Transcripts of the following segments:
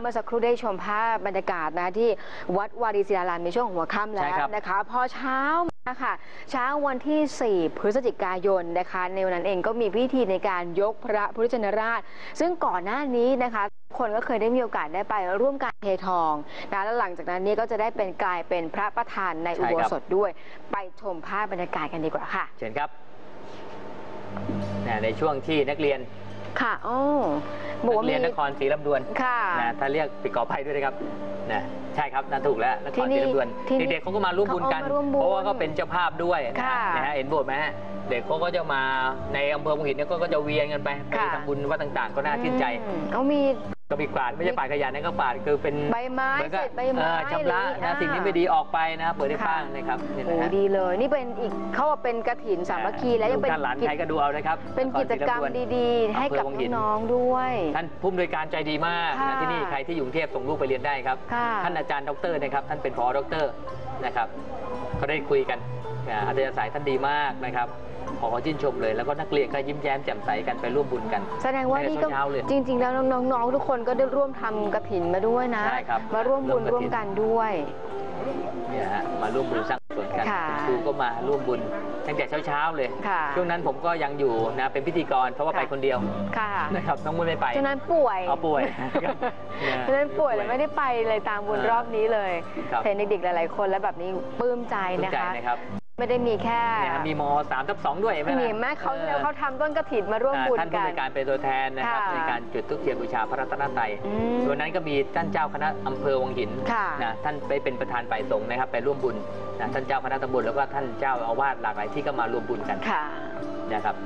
เมื่อสักครู่ได้ชมภาพบรรยากาศนะที่วัดวารีศิลารามในช่วงหัวค่ำแล้ใช่วครับนะคะ พอเช้ามาค่ะ เช้าวันที่ 4 พฤศจิกายนนะคะ ในวันนั้นเองก็มีพิธีในการยกพระพุทธชินราช ซึ่งก่อนหน้านี้นะคะทุกคนก็เคยได้มีโอกาสได้ไปร่วมการเททองนะแล้วหลังจากนั้นนี่ก็จะได้เป็นกลายเป็นพระประธานในอุโบสถด้วย ไปชมภาพบรรยากาศกันดีกว่าค่ะ เชิญครับนะในช่วงที่นักเรียน ค่ะอ๋อบอกนัว่ากเรีมียนนครศรีลำดวนค่ะ นะถ้าเรียกปิดกอไผ่ด้วยนะครับนะใช่ครับนะถูกแล้วนคที่รนี่ศรีลำดวนที่นี่เด็กๆเขาก็มาร่วมบุญกัน เขาเอามาร่วมบุญเพราะว่าก็เป็นเจ้าภาพด้วยนะค่ะนะฮะเห็นโบสถ์ไหมฮะเด็กเขาก็จะมาในอำเภอพงหินเนี่ยก็ก็จะเวียนกันไปไปค่ะ ทำบุญวัดต่างๆ ก็น่าชื่นใจ อืมเอามี ก็มีกวาดไม่ใช่ปาดขยะนะก็ปาดคือเป็นใบไม้เหมือนกับเศษใบไม้เอ่อชำระหรือนะสิ่งที่ไม่ดีออกไปนะเปิดให้ค่ะฟังนะครับนี่โอ้นะฮะดีเลย นี่เป็นอีกเขาว่าเป็นกระถินสามัคคีและยังเป็นลูกท่านหลานกิจใครก็ดูเอานะครับเป็นกิจกรรมนคศรีลำดวนดีๆ ให้กับอำเภอวังหิน น้องๆด้วย ท่านผู้อำนวยการใจดีมากค่ะนะที่นี่ใครที่อยู่กรุงเทพส่งลูกไปเรียนได้ครับ ค่ะ ท่านอาจารย์ดรนะครับท่านเป็นผอดรนะครับก็ได้คุยกัน อ่าอัธยาศัยท่านดีมากนะครับขอชื่นชมเลยแล้วก็นักเรียนก็ยิ้มแย้มแจ่มใสกันไปร่วมบุญกัน แสดงว่านี่ก็เช้าๆเลยจริง ๆ แล้วน้องๆทุกคนก็ได้ร่วมทำกระถินมาด้วยนะใช่ครับมาร่วมบุญร่ร่ววมมกฐินกันด้วยเนี่ยฮะมาร่วมบุญสร้างกุศลกันค่ะคุณครูก็มาร่วมบุญตั้งแต่เช้าๆเลยค่ะช่วงนั้นผมก็ยังอยู่นะเป็นพิธีกรเพราะว่าค่ะไปคนเดียวค่ะนะครับน้องมุ้ยไม่ไปฉะนั้นป่วยเอาป่วยครับเยฉะนั้นป่วยเลยไม่ได้ไปเลยตามบุญรอบนี้เลยครับเห็นเด็กๆหลายๆคนแล้วแบบนี้ปลื้มใจภูมินะใจคะนะครับ ไม่ได้มีแค่เนี่ยมีมสามทับสองด้วยเห็นไหมล่ะเห็นไหมเขาออ เขาทำต้นกระถินมาร่วมบุญท่านผู้กัในนการเป็นตัวแทนนะครับค่ะในการจุดทุกเทียนบูชาพระรัตนตรัยอืมวันนั้นก็มีท่านเจ้าคณะอำเภอวังหินค่ะนะท่านไปเป็นประธานฝ่ายสงฆ์นะครับไปร่วมบุญนะท่านเจ้าคณะตำบลแล้วก็ท่านเจ้าอาวาสหลากหลายที่ก็มาร่วมบุญกันค่ะ นะครับ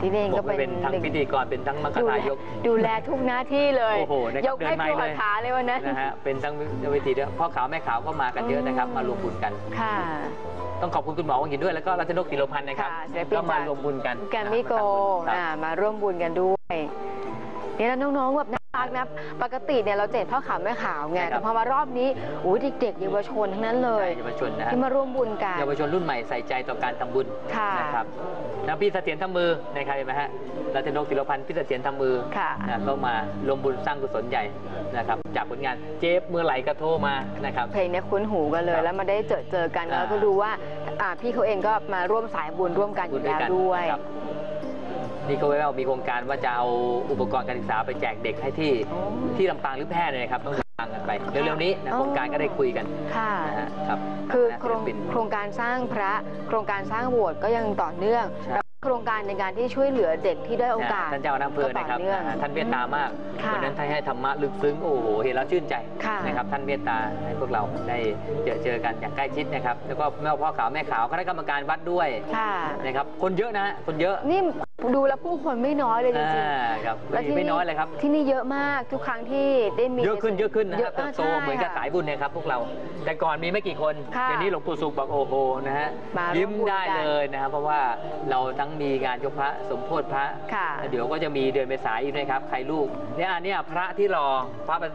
ที่นี่เองผก็มก็เป็เป็นนทั้งหนึ่งพิธีกรเป็นทั้งมังคดูแลทายก ดูแลทุกหน้าที่เลย โอ้โหนะครับยกให้เดินไมครูค์เลยอาถาเลยวันนั้นนะฮะเป็นทั้งเวทีด้วยพ่อขาวแม่ขาวก็มากันเยอะนะครับอืมมารวมบุญกัน ค่ะ ต้องขอบคุณคุณหมอวังหินด้วยแล้วก็รัชนกศิโลพันธ์นะครับค่ะศิลปิน ก็มารวมบุญกันแกรมมี่โกครับอ่ามาร่วมบุญกันด้วยเนี่ยแล้วน้องๆแบบน่า รักนะปกติเนี่ยเราเจ็ดพ่อขาวแม่ขาวไงใช่ครับ แต่พอมารอบนี้อุ้ยเด็กๆเยาวชนทั้งนั้นเลยใช่เยาวชนนะฮะที่มาร่วมบุญกัน เยาวชนรุ่นใหม่ใส่ใจต่อการทำบุญค่ะ นะครับแล้วพี่เสถียรทำมือนะครับเห็นไหมฮะรัตนกศิลพันธ์พี่เสถียรทำมือค่ะ นะก็มาร่วมบุญสร้างกุศลใหญ่นะครับ จากผลงานเจฟเมื่อไหร่ก็โทรมานะครับ เพลงเนี้ยคุ้นหูกันเลยครับแล้วมาได้เจอเจอกันอ่า แล้วก็ดูว่าอ่าพี่เขาเองก็มาร่วมสายบุญร่วมกันอยู่แล้วด้วยครับ นี่ก็แววๆมีโครงการว่าจะเอาอุปกรณ์การศึกษาไปแจกเด็กให้ที่โอ้ที่ลำปางหรือแพร่เลยนะครับต้องฟังกันไปเร็วๆนี้นะอ๋อโครงการก็ได้คุยกันค่ะ นะฮะครับคือนะโครงศิลปิน โครงการสร้างพระโครงการสร้างโบสถ์ก็ยังต่อเนื่องใช่ แล้วโครงการในการที่ช่วยเหลือเด็กที่ได้อยโอกาส ท่านเจ้าคณะอำเภอนะครับก็ต่อเนื่องอ่าท่านเมตตามากค่ะวันนั้นท่านให้ธรรมะลึกซึ้งโอ้โหเห็นแล้วชื่นใจค่ะ นะครับท่านเมตตาให้พวกเราได้เจอเจอกันอย่างใกล้ชิดนะครับแล้วก็แม่พ่อขาวแม่ขาวคณะกรรมการวัดด้วยค่ะ นะครับคนเยอะนะฮะคนเยอะ นี่ ดูแล้วผู้คนไม่น้อยเลยจริงอ่าครับๆแล้วที่ไม่น้อยเลยครับ ที่นี่เยอะมากทุกครั้งที่ได้มี เยอะขึ้นเยอะขึ้นนะเยฮะอะเติบโตใช่เหมือนกับค่ะสายบุญเนี่ยครับพวกเรา แต่ก่อนมีไม่กี่คนค่ะเดี๋ยวนี้หลวงปู่สุขบอกโอ้โหนะฮะมาร่วมยิ้มบุญได้กันเลยนะครับเพราะว่าเราทั้งมีงานยกพระสมโพธิพระค่ะเดี๋ยวก็จะมีเดือนเมษายนอีกนะครับใครลูกเนี่ยอันเนี้ยพระที่รอพระประ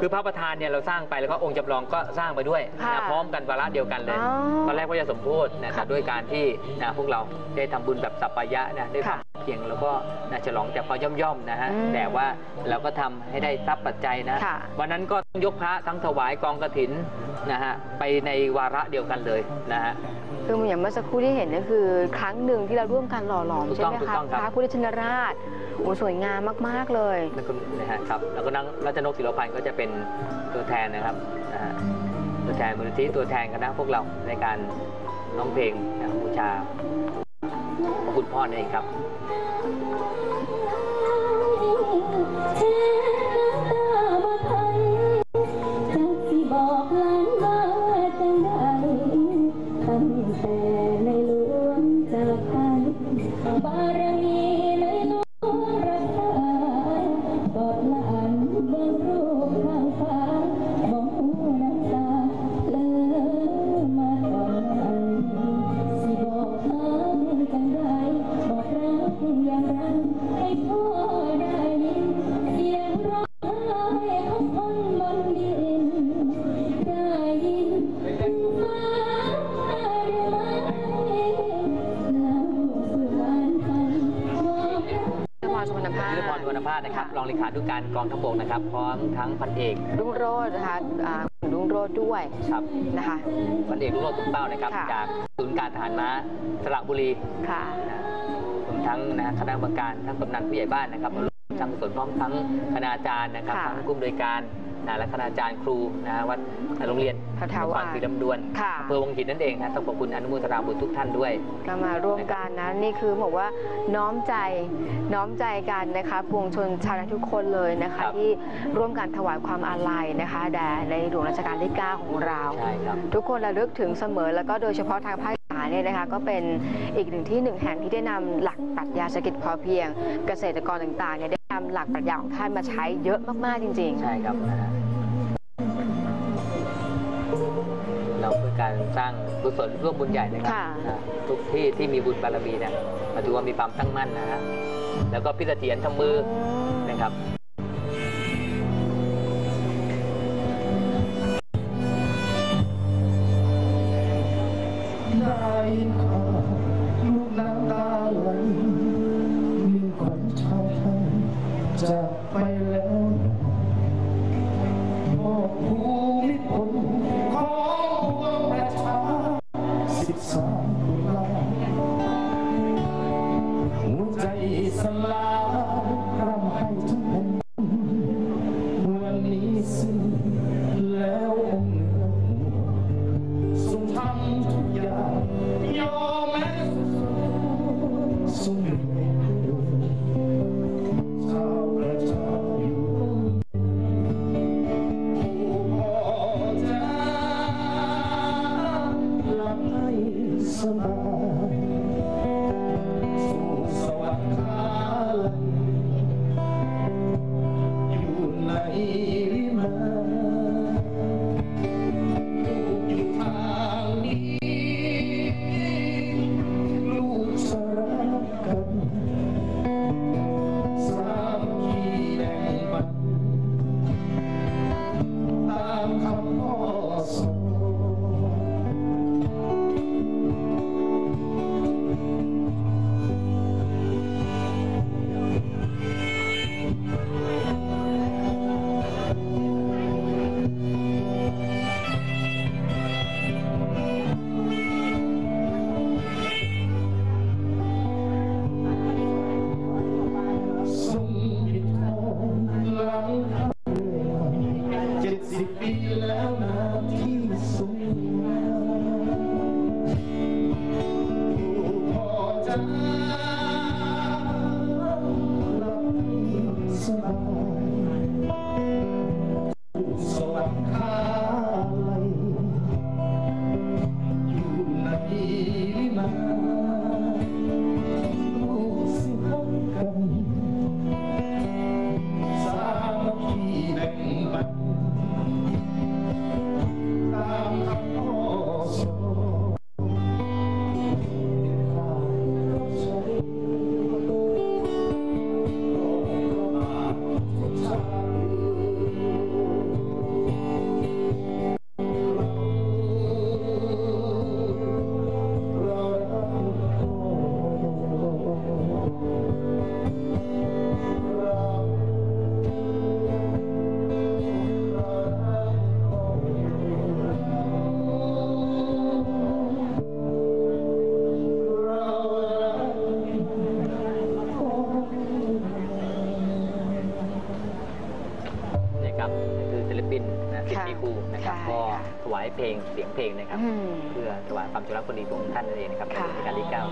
คือพระประธานเนี่ยเราสร้างไปแล้วก็องค์จำลองก็สร้างไปด้วยค่ะนะพร้อมกันวาระเดียวกันเลยอ๋อตอนแรกว่าจะสมโพธินะครัค่ะบด้วยการที่นะพวกเราได้ทำบุญแบบสัปปายะนะได้ค่ะ ทำ เพียงแล้วก็นะฉลองแต่พอย่อมๆนะฮะอืมแต่ว่าเราก็ทำให้ได้ทรัพย์ปัจจัยนะค่ะวันนั้นก็ต้องยกพระทั้งถวายกองกระถินนะฮะไปในวาระเดียวกันเลยนะฮะคืออย่างเมื่อสักครู่ที่เห็นก็คือ ครั้งหนึ่งที่เราร่วมกันหล่อหลอมถูกใช่ต้องไหมถูกคะต้องครับพระพุทธชินราชโอ้สวยงามมาก ๆ เลยนั่นก็นะฮะครับแล้วก็นังรัชนกศิลพันธ์ก็จะเป็นตัวแทนนะครับนะฮะตัวแทนมูลนิธิตัวแทนคณะพวกเราในการร้องเพลงนะบูชาพระ คุณพ่อนั่นเองครับ เลขาธิการกองทัพบกนะครับ พร้อมทั้งพันเอกรุ่งโรจน์นะคะอ่าคุณรุ่งโรจน์ด้วยครับนะคะ พันเอกรุ่งโรจน์ตุ้มเป้านะครับ ค่ะ จากศูนย์การทหารม้าสระบุรีค่ะ นะรวมทั้งนะคณะกรรมการทั้งกำนันผู้ใหญ่บ้านนะครับมาร่วมจังกุศลพร้อมทั้งคณาจารย์นะครับค่ะ ทั้งผู้อำนวยการ นะและคณาจารย์ครูนะวัดโรงเรียนพระเทวนคารศรีลำดวนค่ะอำเภอวังหินนั่นเองนะต้องขอบคุณอนุโมทนาบุญทุกท่านด้วยก็มาร่วมกันนะนี่คือบอกว่าน้อมใจน้อมใจกันนะคะปวงชนชาวนาทุกคนเลยนะคะครับที่ร่วมกันถวายความอาลัยนะคะแด่ในหลวงรัชกาลที่ 9 ของเราใช่ครับทุกคนระลึกถึงเสมอ แล้วก็โดยเฉพาะทางภาคอีสานเนี่ยนะคะก็เป็นอีกหนึ่งที่หนึ่งแห่งที่ได้นำหลักปรัชญาเศรษฐกิจพอเพียงเกษตรกรต่างๆเนี่ยได้นำหลักปรัชญาของท่านมาใช้เยอะมากๆจริง ใช่ครับนะฮะเราเพื่อการสร้างกุศลร่วมบุญใหญ่นะครับค่ะนะทุกที่ที่มีบุญบารมีเนี่ยเราถือว่ามีความตั้งมั่นนะฮะแล้วก็พิเศษทำมือนะครับได้ข่า นี่ครับนี่คือศิลปินนะสิทค่ะธิครูนะครับใช่ก็ค่ะถวายเพลงเสียงเพลงนะครับอืมเพื่อถวายความจงรักภักดีพระองค์ท่านนั่นเองนะครับในค่ะรัชกาลที่เก้า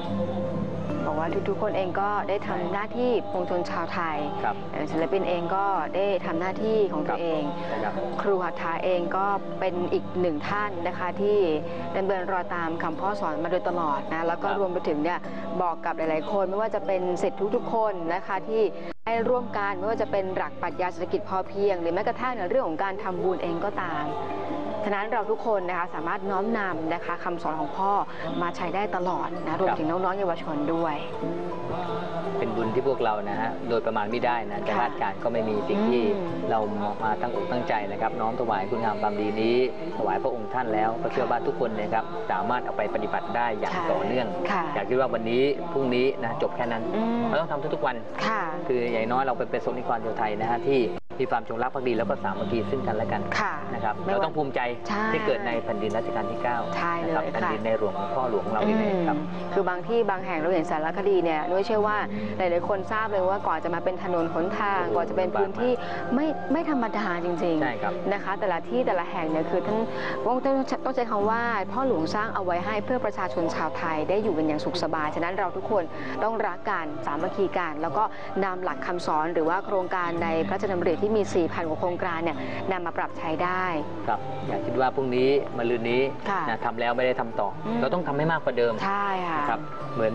บอกว่าทุกๆคนเองก็ได้ทำหน้าที่ปวงชนชาวไทยครับเอ่อศิลปินเองก็ได้ทำหน้าที่ของตัวเองนะครับครูหัตถาเองก็เป็นอีกหนึ่งท่านนะคะที่ดำเนินรอยตามคำพ่อสอนมาโดยตลอดนะแล้วก็ครับรวมไปถึงเนี่ยบอกกับหลายๆคน ไม่ว่าจะเป็นสิทธิทุกๆคนนะคะที่ ให้ร่วมกันไม่ว่าจะเป็นหลักปรัชญาเศรษฐกิจพอเพียง หรือแม้กระทั่งในเรื่องของการทำบุญเองก็ตาม ฉะนั้นเราทุกคนนะคะสามารถน้อมนำนะคะคำสอนของพ่อมาใช้ได้ตลอดนะรวมครับถึงน้องๆเยาวชนด้วย เป็นบุญที่พวกเรานะฮะโดยประมาณไม่ได้นะจะค่ะคาดการณ์ก็ไม่มีสิ่งที่อืม เรามาตั้งอกตั้งใจนะครับ น้อมถวายคุณงามความดีนี้ ถวายพระองค์ท่านแล้วก็เชื่อว่าทุกคนนะครับสามารถเอาไปปฏิบัติได้อย่างค่ะต่อเนื่อง ค่ะ อย่าคิดว่าวันนี้พรุ่งนี้นะจบแค่นั้นอืม เราต้องทำทุกๆวัน ค่ะ คืออย่างน้อยเราเป็นประสบนิกรชาวไทยนะฮะที่ มีความจงรักภักดีแล้วก็สามัคคีซึ่งกันและกันค่ะนะครับไม่เราว่าต้องภูมิใจใช่ที่เกิดในแผ่นดินรัชกาลที่9ใช่เลยนะครับค่ะแผ่นดินในหลวงของพ่อหลวงของเรานี่เองครับอืมคือบางที่บางแห่งเราเห็นสารคดีเนี่ยนุ้ยเชื่อว่าหลายๆคนทราบเลยว่าก่อนจะมาเป็นถนนหนทางก่อนจะเป็นพื้นที่ไม่ไม่ธรรมดาจริงใช่ครับๆนะคะ แต่ละที่แต่ละแห่งเนี่ยคือท่านต้องต้องต้องใช้คำว่าพ่อหลวงสร้างเอาไว้ให้เพื่อประชาชนชาวไทยได้อยู่กันอย่างสุขสบายฉะนั้นเราทุกคนต้องรักกันสามัคคีกันแล้วก็นำหลักคำสอนหรือว่าโครงการในพระราชดำริที่มี 4,000กว่าโครงการเนี่ยนำมาปรับใช้ได้ ครับ อย่าคิดว่าพรุ่งนี้มะรืนนี้ค่ะนะทำแล้วไม่ได้ทำต่ออม เราต้องทำให้มากกว่าเดิมใช่ค่ะ นะครับ เหมือน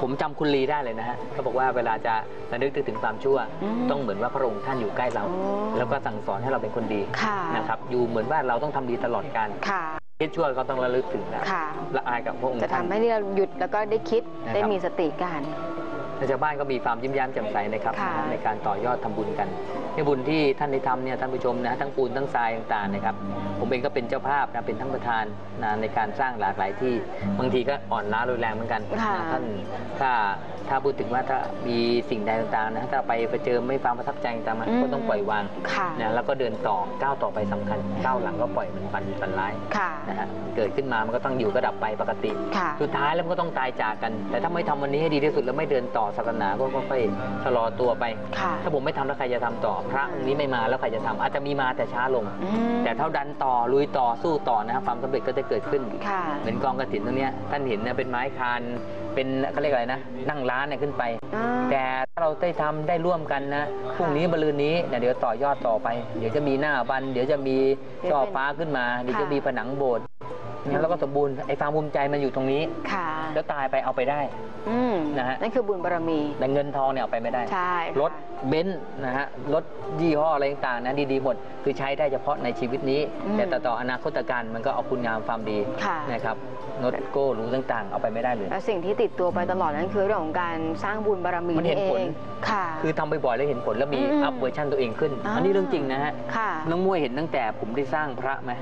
ผมจำคุณลีได้เลยนะฮะเขาบอกว่าเวลาจะระลึกถึงความชั่ว อืม ต้องเหมือนว่าพระองค์ท่านอยู่ใกล้เรา โอ้แล้วก็สั่งสอนให้เราเป็นคนดีค่ะนะครับอยู่เหมือนว่าเราต้องทำดีตลอดการค่ะคิดชั่วก็ต้องระลึกถึงนะค่ะ ละอายกับพระองค์จะทำท่าน ให้เราหยุดแล้วก็ได้คิดนะครับ ได้มีสติกันและ ชาวบ้านก็มีความยิ้มแย้มแจ่มใสนะครับค่ะ ในการต่อยอดทำบุญกันในบุญที่ท่านได้ทำเนี่ยท่านผู้ชมนะทั้งปูนทั้งทรายต่างๆนะครับ ผมเองก็เป็นเจ้าภาพนะเป็นทั้งประธานนะในการสร้างหลากหลายที่บางทีก็อ่อนล้ารุนแรงเหมือนกันค่ะนะท่านถ้าถ้าพูดถึงว่าถ้ามีสิ่งใดต่างๆนะถ้าไปไปเจอไม่ความประทับใจต่างๆมาอืม ก็ต้องปล่อยวางค่ะนะแล้วก็เดินต่อก้าวต่อไปสำคัญก้าวหลังก็ปล่อยมันปันปันร้ายค่ะนะฮะเกิดขึ้นมามันก็ต้องอยู่ก็ดับไปปกติ ค่ะ สุดท้ายแล้วมันก็ต้องตายจากกัน แต่ถ้าไม่ทำวันนี้ให้ดีที่สุดแล้วไม่เดินต่อศาสนาก็ค่อยๆชะลอตัวไป ค่ะถ้าผมไม่ทำแล้วใครจะทำต่อ พระองค์นี้ไม่มาแล้วใครจะทำอาจจะมีมาแต่ช้าลง อืมแต่เท่าดันต่อลุยต่อสู้ต่อนะครับความสำเร็จก็จะเกิดขึ้น ค่ะ เหมือนกองกระถินตรงเนี้ยท่านเห็นเนี่ยเป็นไม้คานเป็นเขาเรียกอะไรนะ นั่งร้านเนี่ยขึ้นไป อ่า แต่ถ้าเราได้ทำได้ร่วมกันนะพรุ่งนี้บรืนนี้เนี่ยเดี๋ยวต่อยอดต่อไป เดี๋ยวจะมีหน้าบัน เดี๋ยวจะมีช่อฟ้าขึ้นมา เดี๋ยวจะมีผนังโบสถ์เนี่ยแล้วก็สมบูรณ์ไอ้ความภูมิใจมันอยู่ตรงนี้ ค่ะ แล้วตายไปเอาไปได้ อืมนะฮะ นั่นคือบุญบารมี แต่เงินทองเนี่ยเอาไปไม่ได้ ใช่รถเบนซ์นะฮะ รถยี่ห้ออะไรต่างๆนะดีๆหมด คือใช้ได้เฉพาะในชีวิตนี้แต่ต่อต่ออนาคตการมันก็เอาคุณงามความดีค่ะ นะครับรถโก้หรูต่างๆ เอาไปไม่ได้เลย และสิ่งที่ติดตัวไปตลอดนั่นคือเรื่องของการสร้างบุญบารมีมันเห็นเอผล งค่ะ คือทำบ่อยๆแล้วเห็นผลแล้วมีอืมอัพเวอร์ชันตัวเองขึ้น อ่า อันนี้เรื่องจริงนะฮะ ค่ะ น้องมวยเห็นตั้งแต่ผมได้สร้างพระไหม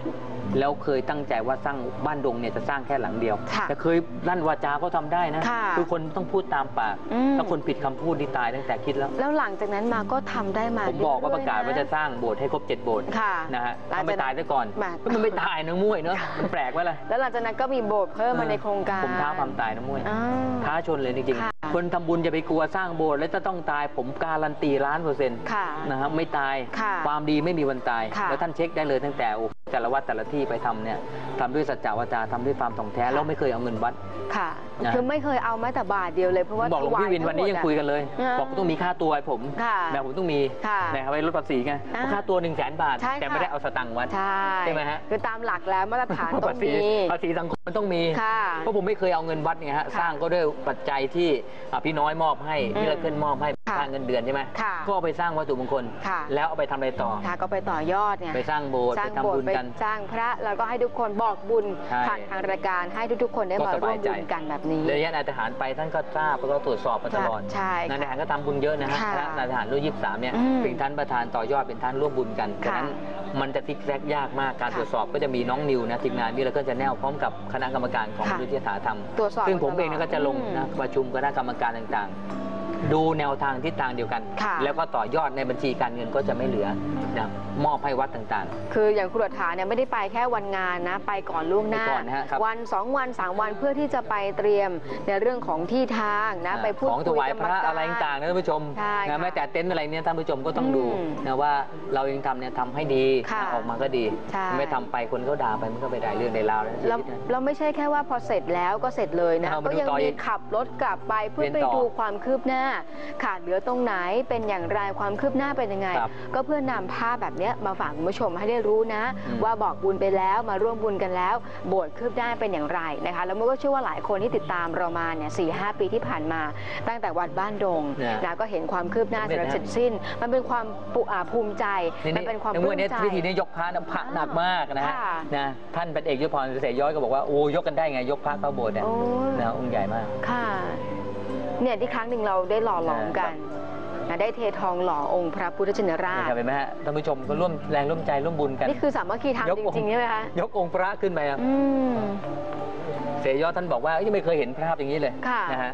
แล้วเคยตั้งใจว่าสร้างบ้านดงเนี่ยจะสร้างแค่หลังเดียว ค่ะ แต่เคยลั่นวาจาก็ทำได้นะค่ะอคนต้องพูดตามปาก อืม ถ้าคนผิดคำพูดที่ตายตั้งแต่คิดแล้ว แล้วหลังจากนั้นมาก็ทำได้มาผมบอกว่าเยประกาศว่าจะสร้างโบสถ์ให้ครบเจ็ดโบสถ์ค่ะนะฮะหลังทำไปจากนั้นตายซะก่อนมา ก็มันไม่ตายนะมุ้ยเนอะมันแปลกไว้เลยแล้วหลังจากนั้นก็มีโบสถ์เพิ่มมาในโครงการผมท้าความตายนะมุ้ยอ่า ท้าชนเลยจริงค่ะๆ คนทำบุญจะไปกลัวสร้างโบสถ์แล้วจะต้องตายผมการันตีล้านเปอร์เซ็นต์ค่ะนะครับไม่ตายค่ะความดีไม่มีวันตายค่ะแล้วท่านเช็คได้เลยตั้งแต่โอ้แต่ละวัดแต่ละที่ไปทำเนี่ยทำด้วยสัจจวาจาทำด้วยความถ่องแท้ค่ะแล้วไม่เคยเอาเงินวัดค่ะนะคือไม่เคยเอาแม้แต่บาทเดียวเลยเพราะว่าบอกหลวงพี่วินวันนี้ยังคุยกันเลยอ่าบอกต้องมีค่าตัวให้ผมค่ะนะผมต้องมีค่ะนะครับไปลดภาษีไงอ่าค่าตัวหนึ่งแสนบาทใช่แต่ค่ะไม่ได้เอาสตังค์วัดใช่ใช่ไหมฮะคือตามหลักแล้วมาตรฐานต้อภางษีมีภาษีสังคม มันต้องมี ค่ะเพราะผมไม่เคยเอาเงินวัดเนี่ยฮะค่ะสร้างก็ด้วยปัจจัยที่อะพี่น้อยมอบให้อืมพี่ละเกินมอบให้ค่ะสร้างเงินเดือนใช่ไหมค่ะก็เอาไปสร้างวัตถุมงคล ค่ะ แล้วเอาไปทำอะไรต่อ ค่ะก็ไปต่อยอดไงไปสร้างโบสถ์สไปร้างทำโบสบุถ์ญไปกัน สร้างพระแล้วก็ให้ทุกคนบอกบุญใช่ผ่านทางรายการให้ทุกๆ คนได้ก็มาสร่วบามยใจ บุญกันแบบนี้เลยนายทหารไปท่านก็ทราบแล้วก็ตรวจสอบมาตลอดใช่นายทค่ะหารก็ทำบุญเยอะนะฮะค่ะคณะนายทหารรุ่นยี่สิบสามเนี่ยอืมเป็นท่านประธานต่อยอดเป็นท่านร่วมบุญกันค่ะฉะนั้นมันจะทิกแซกยากมากการค่ะ ตรวจสอบก็จะมีน้องนิวนะทีมงานนี่แล้วก็จะแนวพร้อมกับคณะกรรมการของค่ะวิทยาศาสตร์ธรรม ตรวจสอบซึ่งผมตลอดเองเนี่ยก็จะลงนะอืมประชุมคณะกรรมการต่างๆ ดูแนวทางทิศทางเดียวกัน ค่ะแล้วก็ต่อยอดในบัญชีการเงินก็จะไม่เหลือนะ มอบให้วัดต่าง คืออย่างคุณรัฐาเนี่ยไม่ได้ไปแค่วันงานนะ ไปก่อนล่วงหน้า ไปก่อนนะฮะครับวันสองวันสามวันเพื่อที่จะไปเตรียมในเรื่องของที่ทางนะๆไปพูดของถคุยวายกรพรมระการอะไรต่างๆนะท่านผู้ชมใช่นะค่ะแม้แต่เต็นท์อะไรเนี่ยท่านผู้ชมก็ต้องดูอืมนะว่าเราเองทำเนี่ยทำให้ดีค่ะออกมาก็ดี ใช่ ไม่ทำไปคนเขาด่าไปมันก็ไปได้เรื่องในราวแล้วชีแล้ววิตนะ เราไม่ใช่แค่ว่าพอเสร็จแล้วก็เสร็จเลยนะ เอามาก็ดูยังต่อมีอีกขับรถกลับไปเพื่อเรียนไปต่อดูความคืบหน้า ขาดเหลือตรงไหนเป็นอย่างไรความคืบหน้าเป็นยังไง ครับ ก็เพื่อนำภาพแบบเนี้ยนี้ยมาฝากคุณผู้ชมให้ได้รู้นะอืมว่าบอกบุญไปแล้วมาร่วมบุญกันแล้ว โบสถ์คืบหน้าเป็นอย่างไรนะคะ แล้วมันก็เชื่อว่าหลายคนที่ติดตามเรามาเนี่ยสี่ห้าปีที่ผ่านมา ตั้งแต่วัดบ้านดงเนี่ยนะก็เห็นความคืบหน้าสำเร็จสำหรับนะเสร็จสิ้น มันเป็นความปุอ่าภูมิใจนี่มันเป็นความในปเมื่ลื้อมนี้ใจพิธีนี้ยกพระนะพระหนักมากนะฮะค่ะนะท่านเป็นเอกยุทธพรเสยย้อยก็บอกว่าโอ้ยกกันได้ไงยกพระเข้าโบสถ์เนี่ยโอ้นะองค์ใหญ่มากค่ะเนี่ยที่ครั้งหนึ่งเราได้หล่อหลอมกัน นะได้เททองหล่อองค์พระพุทธชินรานี่ชครับเห็นไหมฮะท่านผู้ชมก็ร่วมแรงร่วมใจร่วมบุญกันนี่คือสามัคคีธรรมยกจองค์ริงๆใช่ไหมคะยกองค์พระขึ้นไปครับอืมเสยย้อยท่านบอกว่ายังไม่เคยเห็นภาพอย่างนี้เลยค่ะ นะฮะ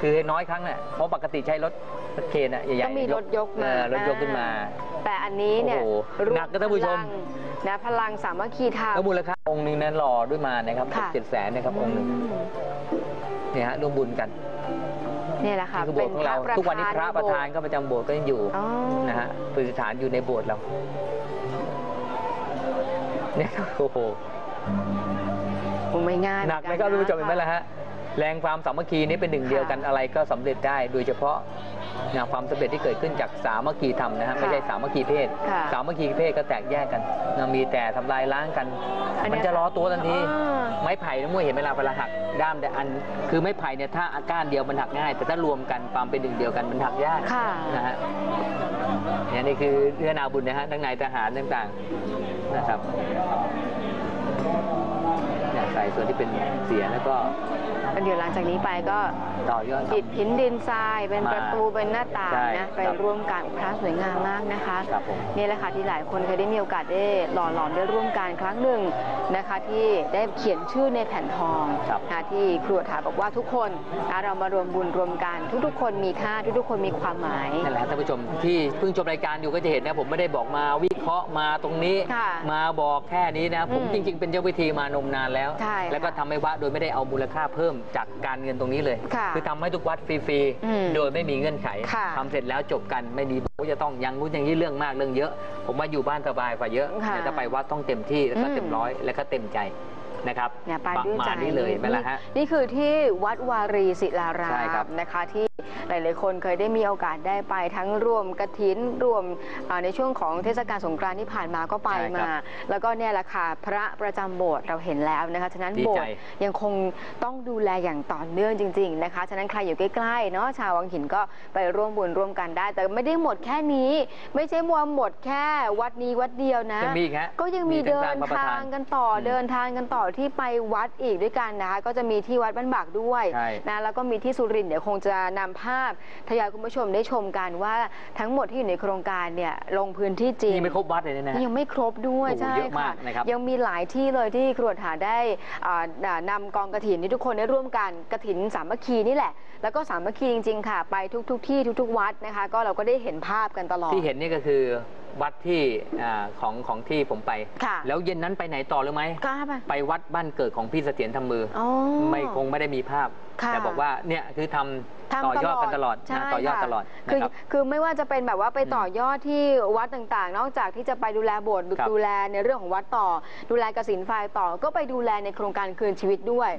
คือน้อยครั้งน่ะเพราะปกติใช้รถรถเคนอะใหญ่ๆก็มีรถยกมา เออรถยกขึ้นมา แต่อันนี้เนี่ยโอ้โหรวหนักนะท่านผู้ชม พลังนะพลังสามัคคีธรรม แล้วมูลค่าองค์หนึงนั้นหล่อด้วยมานะครับค่ะ เจ็ดแสนนะครับองค์หนึ่งเนี่ยฮะร่วมบุญกันเนี่ยแหละค่ะนี่คือโบสถ์ของเราป็ทุกวันนี้พระประธานใโบสถ์ก็ประจำโบสถ์ก็ยังอยู่อ๋อนะฮะประดิษฐานอยู่ในโบสถ์เราเนี่ยโอ้โหคงไม่ง่ายหนักไหมครับเอท่านนผู้ชมเห็นไหมล่ะฮะแรงความสามัคคีนี้เป็นหนึ่งเดียวกันอะไรก็สำเร็จได้ โดยเฉพาะ งานความสำเร็จที่เกิดขึ้นจากสามัคคีธรรมนะฮะไม่ใช่สามัคคีเพศ ค่ะสามัคคีเพศก็แตกแยกกันนะมีแต่ทำลายล้างกัน อันเนี้มันยจะรอตัวทันที อ่า ไม้ไผ่นะมวยเห็นเวลาเวลาหักด้ามแต่อัน คือไม้ไผ่เนี่ยถ้าอาก้านเดียวมันหักง่าย แต่ถ้ารวมกันความเป็นหนึ่งเดียวกันมันหักยาก ค่ะ นะฮะเนี่ยนี่คือเรือนาบุญนะฮะทั้งนายทหารต่างๆนะครับเนี่ยใส่ส่วนที่เป็นเสียแล้วก็ เดี๋ยวหลังจากนี้ไปก็ต่อยอด อิฐหินดินทรายเป็นมาประตูเป็นหน้าต่างใช่นะไปครับร่วมกันพระสวยงามมากนะคะ ครับผม นี่แหละค่ะที่หลายคนเคยได้มีโอกาสได้หล่อหลอมได้ร่วมกันครั้งหนึ่งนะคะ ที่ได้เขียนชื่อในแผ่นทองครับนะที่ครัวถาบอกว่าทุกคนนะเรามารวมบุญรวมกัน ทุกๆ คนมีค่าทุกๆ คนมีความหมาย นั่นแหละท่านผู้ชมที่เพิ่งชมรายการอยู่ก็จะเห็นนะ ผมไม่ได้บอกมาวิเคราะห์มาตรงนี้ ค่ะมาบอกแค่นี้นะ ผมอืมจริง ๆ เป็นเจ้าวิธีมานมนานแล้ว ใช่แล้วก็ทำให้วัดโดยไม่ได้เอามูลค่าเพิ่มจากการเงินตรงนี้เลยค่ะอทำให้ทุกวัดฟรีอืมๆโดยไม่มีเงื่อนไขค่ะทำเสร็จแล้วจบกันไม่มีบอกว่าจะต้องอยังรู้นอย่างนี้เรื่องมากเรื่องเยอะ ผมว่าอยู่บ้านสบายกว่าเยอะค่ะแต่ถ้าไปวัดต้องเต็มที่แล้วก็อืม เต็มร้อยแล้วก็เต็มใจ นะครับเนี่ยไปด้วยประใจมาณนี้เลยไหมล่ะฮะ นี่คือที่วัดวารีศิลารามใช่ครับ นะคะที่หลาย ๆ คนเคยได้มีโอกาสได้ไปทั้งรวมกระถินรวมอ่าในช่วงของเทศกาลสงกรานต์ที่ผ่านมาก็ไปใช่ครับมา แล้วก็เนี่ยแหละค่ะพระประจำโบสถ์เราเห็นแล้วนะคะฉะนั้นดีโบสใจถ์ยังคงต้องดูแลอย่างต่อเนื่องจริง ๆ นะคะฉะนั้นใครอยู่ใกล้ ๆ เนาะชาววังหินก็ไปร่วมบุญร่วมกันได้ แต่ไม่ได้หมดแค่นี้ ไม่ใช่มัวหมดแค่วัดนี้วัดเดียวนะ ยังมีอีกฮะก็ยังมีทั้เดิสร้นพระประทาธงกันต่ออม เดินทางกันต่อที่ไปวัดอีกด้วยกันนะคะ ก็จะมีที่วัดบ้านบากด้วยใช่ นะแล้วก็มีที่สุรินทร์เดี๋ยวคงจะนำภาพทยอยคุณผู้ชมได้ชมกันว่าทั้งหมดที่อยู่ในโครงการเนี่ยลงพื้นที่จริง นี่ไม่ครบวัดเลยนะฮะยังไม่ครบด้วยโอ้โหใช่เยอะมาค่ะกนะครับยังมีหลายที่เลยที่ครวญหาได้อ่าอ่านำกองกระถินที่ทุกคนได้ร่วมกันกระถินสามัคคีนี่แหละ แล้วก็สามัคคีจริง ๆ ค่ะ ไปทุก ๆ ที่ทุก ๆ วัดนะคะ ก็เราก็ได้เห็นภาพกันตลอด ที่เห็นนี่ก็คือ วัดที่อ่าของของที่ผมไป ค่ะแล้วเย็นนั้นไปไหนต่อหรือไหมกล้าไปไปวัดบ้านเกิดของพี่เสถียรทำมืออ๋ออไม่คงไม่ได้มีภาพ ค่ะแต่บอกว่าเนี่ยคือทำทำต่อยอดกันตลอดใช่นะต่อยอดค่ะตลอดคืนะอครับ คือไม่ว่าจะเป็นแบบว่าไปต่อยอดที่วัดต่างๆ นอกจากที่จะไปดูแลโบสถ์ครับ ดูแลในเรื่องของวัดต่อ ดูแลกสินไฟต่อ ก็ไปดูแลในโครงการคืนชีวิตด้วย